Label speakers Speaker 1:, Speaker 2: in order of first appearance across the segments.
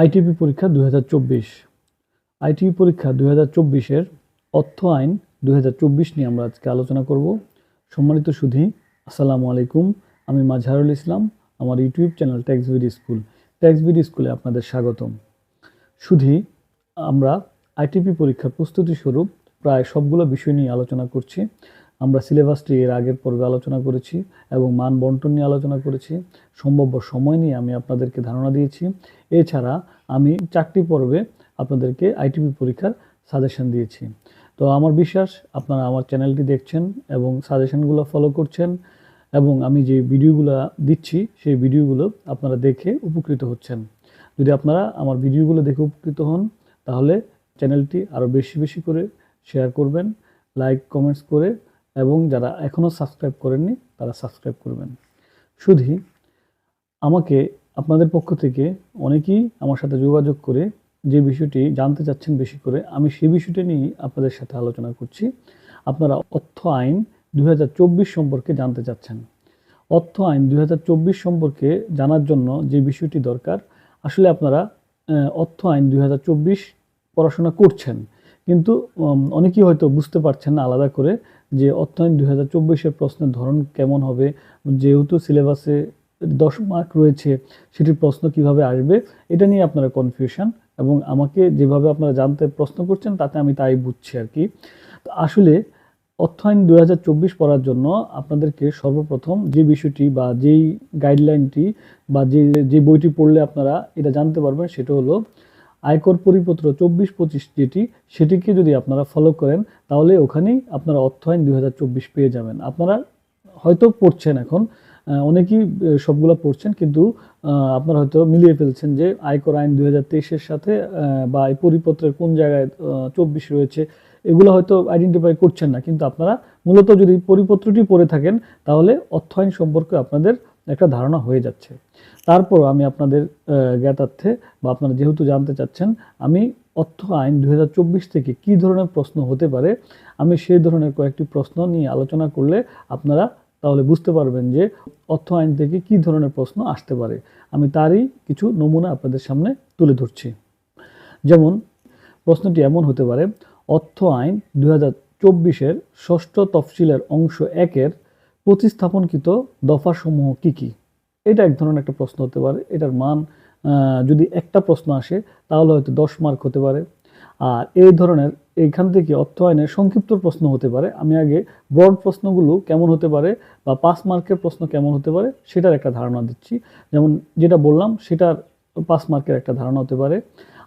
Speaker 1: ITP পরীক্ষা দু হাজার চব্বিশ। আইটিপি পরীক্ষা দু চব্বিশের অর্থ আইন দু হাজার চব্বিশ নিয়ে আমরা আজকে আলোচনা করব। সম্মানিত সুধী, আসসালামু আলাইকুম। আমি মাজহারুল ইসলাম, আমার YouTube channel tax BD school tax BD স্কুলে আপনাদের স্বাগতম। সুধী, আমরা আইটিপি পরীক্ষার প্রস্তুতি স্বরূপ প্রায় সবগুলো বিষয় নিয়ে আলোচনা করছি। আমরা সিলেবাসটি এর আগের পর্বে আলোচনা করেছি এবং মান বন্টন নিয়ে আলোচনা করেছি। সম্ভাব্য সময় নিয়ে আমি আপনাদেরকে ধারণা দিয়েছি। এছাড়া আমি চারটি পর্বে আপনাদেরকে আইটিপি পরীক্ষার সাজেশন দিয়েছি। তো আমার বিশ্বাস আপনারা আমার চ্যানেলটি দেখছেন এবং সাজেশনগুলো ফলো করছেন এবং আমি যে ভিডিওগুলো দিচ্ছি, সেই ভিডিওগুলো আপনারা দেখে উপকৃত হচ্ছেন। যদি আপনারা আমার ভিডিওগুলো দেখে উপকৃত হন, তাহলে চ্যানেলটি আরও বেশি বেশি করে শেয়ার করবেন লাইক কমেন্টস করে এবং যারা এখনও সাবস্ক্রাইব করেননি, তারা সাবস্ক্রাইব করবেন। শুধু আমাকে আপনাদের পক্ষ থেকে অনেকেই আমার সাথে যোগাযোগ করে যে বিষয়টি জানতে চাচ্ছেন বেশি করে, আমি সেই বিষয়টি নিয়েই আপনাদের সাথে আলোচনা করছি। আপনারা অর্থ আইন দু হাজার চব্বিশ সম্পর্কে জানতে চাচ্ছেন। অর্থ আইন দুই হাজার চব্বিশ সম্পর্কে জানার জন্য যে বিষয়টি দরকার, আসলে আপনারা অর্থ আইন দুই হাজার চব্বিশ পড়াশোনা করছেন। কিন্তু অনেকেই হয়তো বুঝতে পারছেন না আলাদা করে যে অর্থায়ন দুই হাজার চব্বিশের প্রশ্নের ধরন কেমন হবে। যেহেতু সিলেবাসে দশ মার্ক রয়েছে, সেটির প্রশ্ন কীভাবে আসবে, এটা নিয়ে আপনারা কনফিউশন এবং আমাকে যেভাবে আপনারা জানতে প্রশ্ন করছেন, তাতে আমি তাই বুঝছি আর কি। তো আসলে অর্থায়ন দুই হাজার চব্বিশ পড়ার জন্য আপনাদেরকে সর্বপ্রথম যে বিষয়টি বা যেই গাইডলাইনটি বা যে যে বইটি পড়লে আপনারা এটা জানতে পারবেন, সেটা হলো আয়কর পরিপত্র চব্বিশ পঁচিশ যেটি, সেটিকে যদি আপনারা ফলো করেন, তাহলে ওখানেই আপনারা অর্থায়ন দুই হাজার চব্বিশ পেয়ে যাবেন। আপনারা হয়তো পড়ছেন এখন অনেকেই সবগুলো পড়ছেন, কিন্তু আপনারা হয়তো মিলিয়ে ফেলছেন যে আয়কর আইন দুই তেইশের সাথে বা এই পরিপত্রের কোন জায়গায় চব্বিশ রয়েছে, এগুলো হয়তো আইডেন্টিফাই করছেন না। কিন্তু আপনারা মূলত যদি পরিপত্রটি পড়ে থাকেন, তাহলে অর্থ আইন সম্পর্কে আপনাদের একটা ধারণা হয়ে যাচ্ছে। তারপর আমি আপনাদের জ্ঞাতার্থে বা আপনারা যেহেতু জানতে চাচ্ছেন, আমি অর্থ আইন দু হাজার চব্বিশ থেকে কি ধরনের প্রশ্ন হতে পারে, আমি সেই ধরনের কয়েকটি প্রশ্ন নিয়ে আলোচনা করলে আপনারা তাহলে বুঝতে পারবেন যে অর্থ আইন থেকে কি ধরনের প্রশ্ন আসতে পারে। আমি তারই কিছু নমুনা আপনাদের সামনে তুলে ধরছি। যেমন, প্রশ্নটি এমন হতে পারে, অর্থ আইন দু হাজার চব্বিশের ষষ্ঠ তফসিলের অংশ একের প্রতিস্থাপনকৃত দফাসমূহ কি কি? এটা এক ধরনের একটা প্রশ্ন হতে পারে। এটার মান যদি একটা প্রশ্ন আসে, তাহলে হয়তো দশ মার্ক হতে পারে। আর এই ধরনের এইখান থেকে অর্থ আইনের সংক্ষিপ্ত প্রশ্ন হতে পারে। আমি আগে ব্রড প্রশ্নগুলো কেমন হতে পারে বা পাঁচ মার্কের প্রশ্ন কেমন হতে পারে, সেটার একটা ধারণা দিচ্ছি। যেমন যেটা বললাম, সেটার পাঁচ মার্কের একটা ধারণা হতে পারে।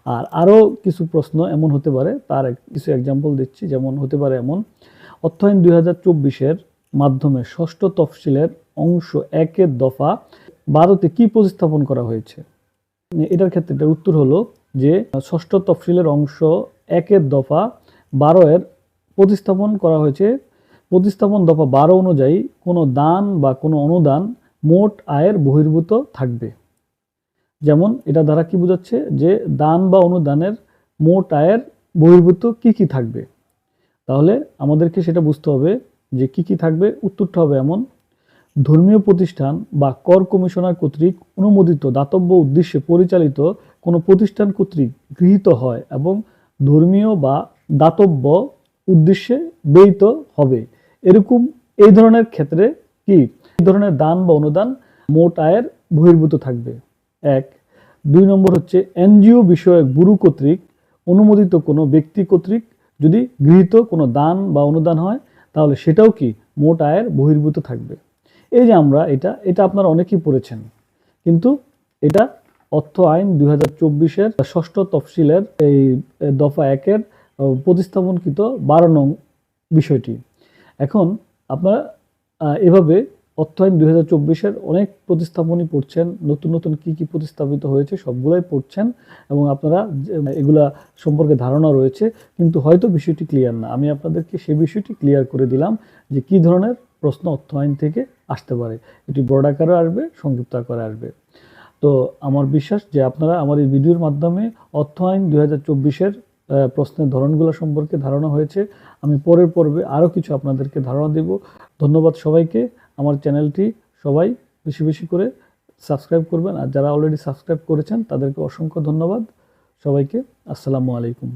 Speaker 1: আর আরও কিছু প্রশ্ন এমন হতে পারে, তার কিছু এক্সাম্পল দিচ্ছি। যেমন হতে পারে এমন অর্থায়ন দুই হাজার চব্বিশের মাধ্যমে ষষ্ঠ তফসিলের অংশ একের দফা বারোতে কি প্রতিস্থাপন করা হয়েছে? এটার ক্ষেত্রে এটার উত্তর হলো যে, ষষ্ঠ তফসিলের অংশ একের দফা বারো এর প্রতিস্থাপন করা হয়েছে। প্রতিস্থাপন দফা বারো অনুযায়ী কোনো দান বা কোনো অনুদান মোট আয়ের বহির্ভূত থাকবে। যেমন এটা দ্বারা কি বোঝাচ্ছে যে, দান বা অনুদানের মোট আয়ের বহির্ভূত কি কি থাকবে? তাহলে আমাদেরকে সেটা বুঝতে হবে যে কি কি থাকবে, উত্তরটা হবে এমন, ধর্মীয় প্রতিষ্ঠান বা কর কমিশনার কর্তৃক অনুমোদিত দাতব্য উদ্দেশ্যে পরিচালিত কোনো প্রতিষ্ঠান কর্তৃক গৃহীত হয় এবং ধর্মীয় বা দাতব্য উদ্দেশ্যে ব্যয়িত হবে। এরকম এই ধরনের ক্ষেত্রে কি? এই ধরনের দান বা অনুদান মোট আয়ের বহির্ভূত থাকবে। এক, দুই নম্বর হচ্ছে এনজিও বিষয়ক ব্যুরো কর্তৃক অনুমোদিত কোনো ব্যক্তি কর্তৃক যদি গৃহীত কোনো দান বা অনুদান হয় তাহলে সেটাও কি মোট আয়ের বহির্ভূত থাকবে? এই যে আমরা এটা এটা আপনারা অনেকেই পড়েছেন, কিন্তু এটা অর্থ আইন দুই হাজার চব্বিশের ষষ্ঠ তফসিলের এই দফা একের প্রতিস্থাপনকৃত বারো নং বিষয়টি। এখন আপনারা এভাবে অর্থায়ন দুই হাজার চব্বিশের অনেক প্রতিস্থাপনই পড়ছেন, নতুন নতুন কি কি প্রতিস্থাপিত হয়েছে সবগুলাই পড়ছেন এবং আপনারা এগুলা সম্পর্কে ধারণা রয়েছে, কিন্তু হয়তো বিষয়টি ক্লিয়ার না। আমি আপনাদেরকে সেই বিষয়টি ক্লিয়ার করে দিলাম যে কি ধরনের প্রশ্ন অর্থায়ন থেকে আসতে পারে। এটি বড় আকারে আসবে, সংক্ষিপ্ত আকারে আসবে। তো আমার বিশ্বাস যে আপনারা আমার এই ভিডিওর মাধ্যমে অর্থ আইন দুই হাজার চব্বিশের প্রশ্নের ধরনগুলো সম্পর্কে ধারণা হয়েছে। আমি পরের পর্বে আরও কিছু আপনাদেরকে ধারণা দেব। ধন্যবাদ সবাইকে। আমার চ্যানেলটি সবাই বেশি বেশি করে সাবস্ক্রাইব করবেন। আর যারা অলরেডি সাবস্ক্রাইব করেছেন, তাদেরকে অসংখ্য ধন্যবাদ। সবাইকে আসসালামু আলাইকুম।